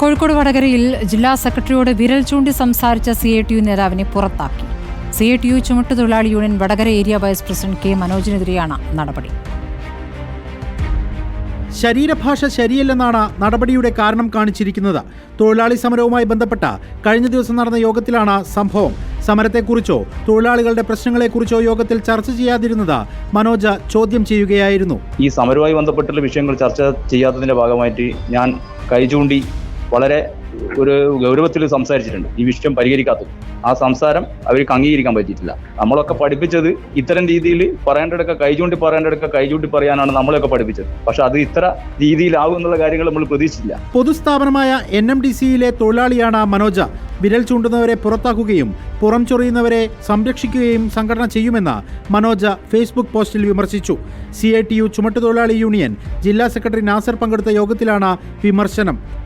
കോഴിക്കോട് വടകരയിൽ ജില്ലാ സെക്രട്ടറിയോട് വിരൽ ചൂണ്ടി സംസാരിച്ച സി ഐ ടി യു നേതാവിനെ പുറത്താക്കി. C I T U ചുമട്ടുതൊഴിലാളി union Vadakara area vice president K മനോജിനെതിരെയാണ് നടപടി. ശരീരഭാഷ ശരിയല്ലെന്നാണ് നടപടിയുടെ കാരണം കാണിച്ചിരിക്കുന്നത്. തൊഴിലാളി സമരവുമായി ബന്ധപ്പെട്ട കഴിഞ്ഞ ദിവസം നടന്ന യോഗത്തിലാണ് സംഭവം. സമരത്തെക്കുറിച്ചോ തൊഴിലാളികളുടെ പ്രശ്നങ്ങളെക്കുറിച്ചോ യോഗത്തിൽ ചർച്ച ചെയ്യാതിരുന്നത് മനോജ് ചോദ്യം ചെയ്യുകയായിരുന്നു. ഈ സമരവുമായി ബന്ധപ്പെട്ടുള്ള വിഷയങ്ങൾ ചർച്ച ചെയ്യാത്തതിന്റെ ഭാഗമായിട്ട് ഞാൻ കൈ ചൂണ്ടി വളരെ ഒരു ഗൗരവത്തിൽ സംസാരിച്ചിട്ടുണ്ട്. ഈ വിഷയം പരിഹരിക്കാത്തത്. ആ സംസാരം അവർക്ക് അംഗീകരിക്കാൻ പറ്റിയിട്ടില്ല. നമ്മളൊക്കെ പഠിപ്പിച്ചത് ഇത്തരം രീതിയിൽ പറയേണ്ടതൊക്കെ കൈചൂണ്ടി ചൂണ്ടി കൈചൂണ്ടി പറയാനാണ് നമ്മളൊക്കെ പഠിപ്പിച്ചത്. പക്ഷെ അത് ഇത്ര രീതിയിലാവും എന്നുള്ള കാര്യങ്ങൾ നമ്മൾ പ്രതീക്ഷിച്ചില്ല. പൊതുസ്ഥാപനമായ എൻ എം ഡി സിയിലെ തൊഴിലാളിയാണ് മനോജ. വിരൽ ചൂണ്ടുന്നവരെ പുറത്താക്കുകയും പുറം ചൊറിയുന്നവരെ സംരക്ഷിക്കുകയും സംഘടന ചെയ്യുമെന്ന് മനോജ ഫേസ്ബുക്ക് പോസ്റ്റിൽ വിമർശിച്ചു. സി ഐ ടി യു ചുമട്ടുതൊഴിലാളി യൂണിയൻ ജില്ലാ സെക്രട്ടറി നാസർ പങ്കെടുത്ത യോഗത്തിലാണ് വിമർശനം.